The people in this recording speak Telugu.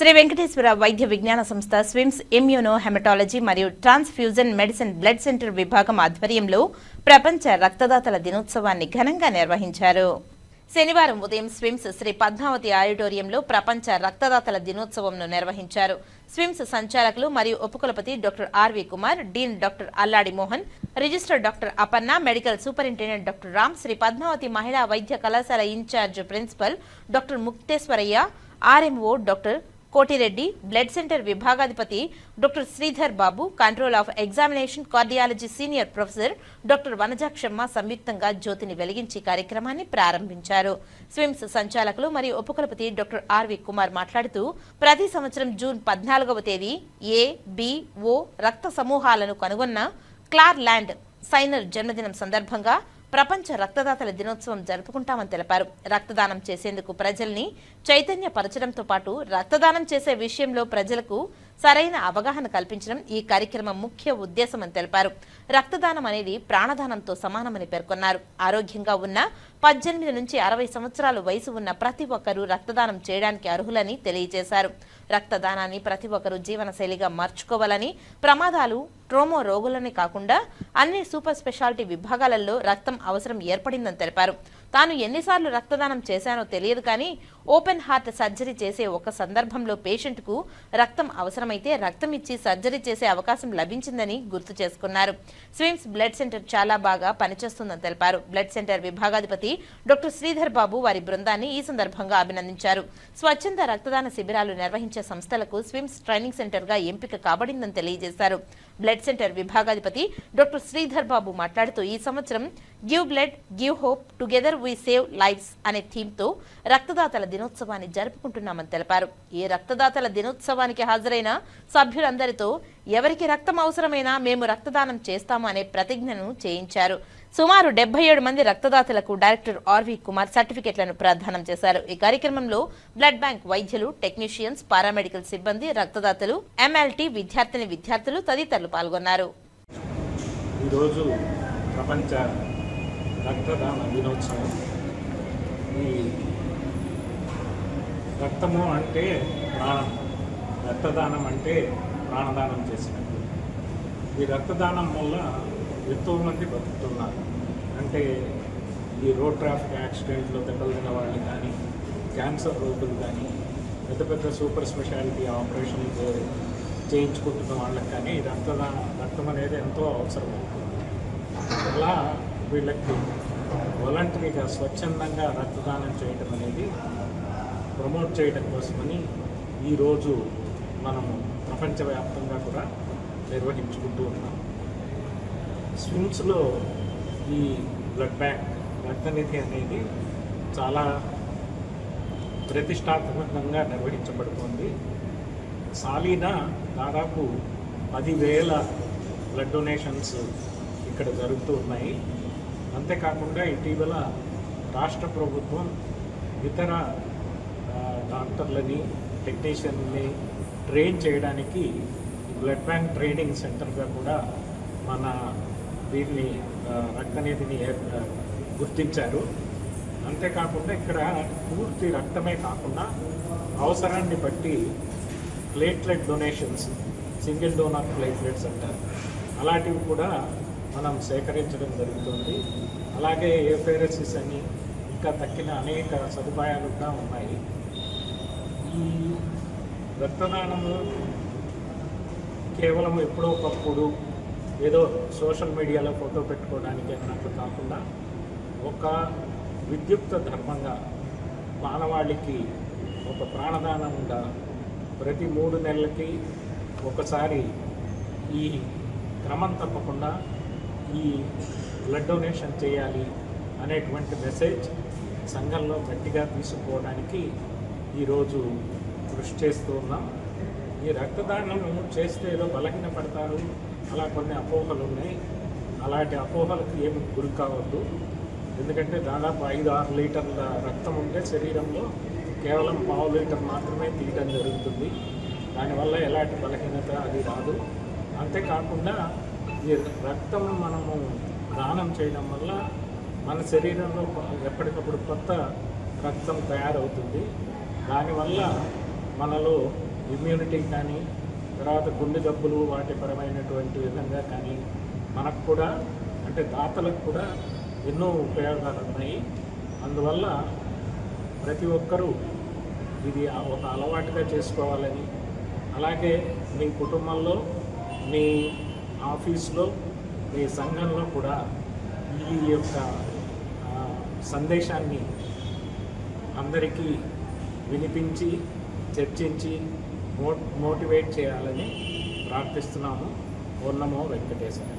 శ్రీ వెంకటేశ్వర వైద్య విజ్ఞాన సంస్థ స్విమ్స్ ఇమ్యూనో హెమటాలజీ మరియు ట్రాన్స్ఫ్యూజన్ మెడిసిన్ బ్లడ్ సెంటర్ విభాగం ఆధ్వర్యంలో ప్రపంచ రక్తదాతల దినోత్సవాన్ని ఘనంగా నిర్వహించారు. శనివారం ఉదయం స్విమ్స్ శ్రీ పద్మావతి ఆడిటోరియంలో ప్రపంచ రక్తదాతల దినోత్సవంను నిర్వహించారు. స్విమ్స్ సంచాలకులు మరియు ఉపకులపతి doctor R V Kumar dean doctor Alladi Mohan register doctor Aparna medical superintendent doctor Ram Sri Padmavathi మహిళా వైద్య కళాశాల in charge principal doctor Mukteshwaraiah RMO doctor Kotireddy blood centre విభాగాధిపతి doctor Sridhar Babu control of examination cardiology senior professor doctor Vanajakshamma సంయుక్తంగా జ్యోతిని వెలిగించి కార్యక్రమాన్ని ప్రారంభించారు. స్విమ్స్ సంచాలకులు మరియు ఉపకులపతి డాక్టర్ ఆర్వి కుమార్ మాట్లాడుతూ ప్రతి సంవత్సరం జూన్ పద్నాలుగవ తేదీ ఏ బి ఓ రక్త సమూహాలను కనుగొన్న క్లార్ ల్యాండ్ సైనర్ జన్మదినం సందర్భంగా ప్రపంచ రక్తదాతల దినోత్సవం జరుపుకుంటామని తెలిపారు. రక్తదానం చేసేందుకు ప్రజల్ని చైతన్యపరచడంతో పాటు రక్తదానం చేసే విషయంలో ప్రజలకు సరైన అవగాహన కల్పించడం ఈ కార్యక్రమం ముఖ్య ఉద్దేశమని తెలిపారు. రక్తదానం అనేది ప్రాణదానంతో సమానమని పేర్కొన్నారు. ఆరోగ్యంగా ఉన్న పద్దెనిమిది నుంచి అరవై సంవత్సరాల వయసు ఉన్న ప్రతి ఒక్కరూ రక్తదానం చేయడానికి అర్హులని తెలియజేశారు. రక్తదానాన్ని ప్రతి ఒక్కరూ జీవనశైలిగా మార్చుకోవాలని ప్రమాదాలు ట్రోమో రోగులనే కాకుండా అన్ని సూపర్ స్పెషాలిటీ విభాగాలలో రక్తం అవసరం ఏర్పడిందని తెలిపారు. తాను ఎన్నిసార్లు రక్తదానం చేశానో తెలియదు కానీ ఓపెన్ హార్ట్ సర్జరీ చేసే ఒక సందర్భంలో పేషెంట్కు రక్తం అవసరమైతే రక్తం ఇచ్చి సర్జరీ చేసే అవకాశం లభించిందని గుర్తు చేసుకున్నారు. స్విమ్స్ బ్లడ్ సెంటర్ చాలా బాగా పనిచేస్తుందని తెలిపారు. బ్లడ్ సెంటర్ విభాగాధిపతి డాక్టర్ శ్రీధర్ బాబు వారి బృందాన్ని ఈ సందర్భంగా అభినందించారు. స్వచ్ఛంద రక్తదాన శిబిరాలు నిర్వహించే సంస్థలకు స్విమ్స్ ట్రైనింగ్ సెంటర్గా ఎంపిక కాబడిందని తెలియజేశారు. బ్లడ్ సెంటర్ విభాగాధిపతి డాక్టర్ శ్రీధర్ బాబు మాట్లాడుతూ ఈ సంవత్సరం give blood give hope together we save lives అనే థీమ్తో రక్తదాతల దినోత్సవాన్ని జరుపుకుంటున్నామని తెలిపారు. ఈ రక్తదాతల దినోత్సవానికి హాజరైన సభ్యులందరితో ఎవరికి రక్తం అవసరమైనా మేము రక్తదానం చేస్తాము అనే ప్రతిజ్ఞను చేయించారు. సుమారు డెబ్బై ఏడు మంది రక్తదాతలకు డైరెక్టర్ ఆర్వి కుమార్ సర్టిఫికెట్లను ప్రదానం చేశారు. ఈ కార్యక్రమంలో బ్లడ్ బ్యాంక్ వైద్యులు టెక్నీషియన్స్ పారామెడికల్ సిబ్బంది రక్తదాతలు ఎంఎల్టీ విద్యార్థిని విద్యార్థులు తదితరులు పాల్గొన్నారు. ఈరోజు ప్రపంచ రక్తదాన దినోత్సవం. ఈ రక్తము అంటే ప్రాణం. రక్తదానం అంటే ప్రాణదానం చేసినట్టు. ఈ రక్తదానం వల్ల ఎంతో మంది బతుకుతున్నారు. అంటే ఈ రోడ్ ట్రాఫిక్ యాక్సిడెంట్లో దెబ్బలు తిన్న వాళ్ళు కానీ క్యాన్సర్ రోగులు కానీ పెద్ద పెద్ద సూపర్ స్పెషాలిటీ ఆపరేషన్లు చేయించుకుంటున్న వాళ్ళకి కానీ రక్తదానం రక్తం అనేది ఎంతో అవసరం అవుతుంది అలా వీళ్ళకి వాలంటరీగా స్వచ్ఛందంగా రక్తదానం చేయడం అనేది ప్రమోట్ చేయడం కోసమని ఈరోజు మనము ప్రపంచవ్యాప్తంగా కూడా నిర్వహించుకుంటూ ఉన్నాం. స్విమ్స్లో ఈ బ్లడ్ బ్యాంక్ రక్తనిధి అనేది చాలా ప్రతిష్టాత్మకంగా నిర్వహించబడుతోంది. సాలీనా దాదాపు పదివేల బ్లడ్ డొనేషన్స్ ఇక్కడ జరుగుతూ ఉన్నాయి. అంతేకాకుండా ఇటీవల రాష్ట్ర ప్రభుత్వం ఇతర డాక్టర్లని టెక్నీషియన్ని ట్రైన్ చేయడానికి బ్లడ్ బ్యాంక్ ట్రైనింగ్ సెంటర్గా కూడా మన దీన్ని ఆ, రక్తనిధిని గుర్తించారు. అంతేకాకుండా ఇక్కడ పూర్తి రక్తమే కాకుండా అవసరాన్ని బట్టి platelet donations single donor platelets అంటారు. అలాంటివి కూడా మనం సేకరించడం జరుగుతుంది. అలాగే ఏఫైరసిస్ అని ఇంకా తక్కిన అనేక సదుపాయాలు కూడా ఉన్నాయి. ఈ రక్తదానము కేవలం ఎప్పుడో ఒకప్పుడు ఏదో సోషల్ మీడియాలో ఫోటో పెట్టుకోవడానికి అన్నట్లు కాకుండా ఒక విద్యుక్త ధర్మంగా మానవాళికి ఒక ప్రాణదానంగా ప్రతి మూడు నెలలకి ఒకసారి ఈ క్రమం తప్పకుండా ఈ బ్లడ్ డొనేషన్ చేయాలి అనేటువంటి మెసేజ్ సంఘంలో గట్టిగా తీసుకోవడానికి ఈరోజు కృషి చేస్తూ ఉన్నాం. ఈ రక్తదానం చేస్తే ఏదో బలహీన పడతారు అలా కొన్ని అపోహలు ఉన్నాయి. అలాంటి అపోహలకు ఏమి గురి కావద్దు. ఎందుకంటే దాదాపు ఐదు ఆరు లీటర్ల రక్తం ఉంటే శరీరంలో కేవలం పావు లీటర్ మాత్రమే తీయడం జరుగుతుంది. దానివల్ల ఎలాంటి బలహీనత అది రాదు. అంతేకాకుండా ఈ రక్తం మనము దానం చేయడం వల్ల మన శరీరంలో ఎప్పటికప్పుడు కొత్త రక్తం తయారవుతుంది. దానివల్ల మనలో ఇమ్యూనిటీ కానీ తర్వాత గుండె జబ్బులు వాటి పరమైనటువంటి విధంగా కానీ మనకు కూడా అంటే దాతలకు కూడా ఎన్నో ఉపయోగాలు ఉన్నాయి. అందువల్ల ప్రతి ఒక్కరూ ఇది ఒక అలవాటుగా చేసుకోవాలని అలాగే మీ కుటుంబంలో మీ ఆఫీస్లో మీ సంఘంలో కూడా ఈ యొక్క సందేశాన్ని అందరికీ వినిపించి చర్చించి మో మోటివేట్ చేయాలని ప్రార్థిస్తున్నాము. ఓ నమో వెంకటేశ్వర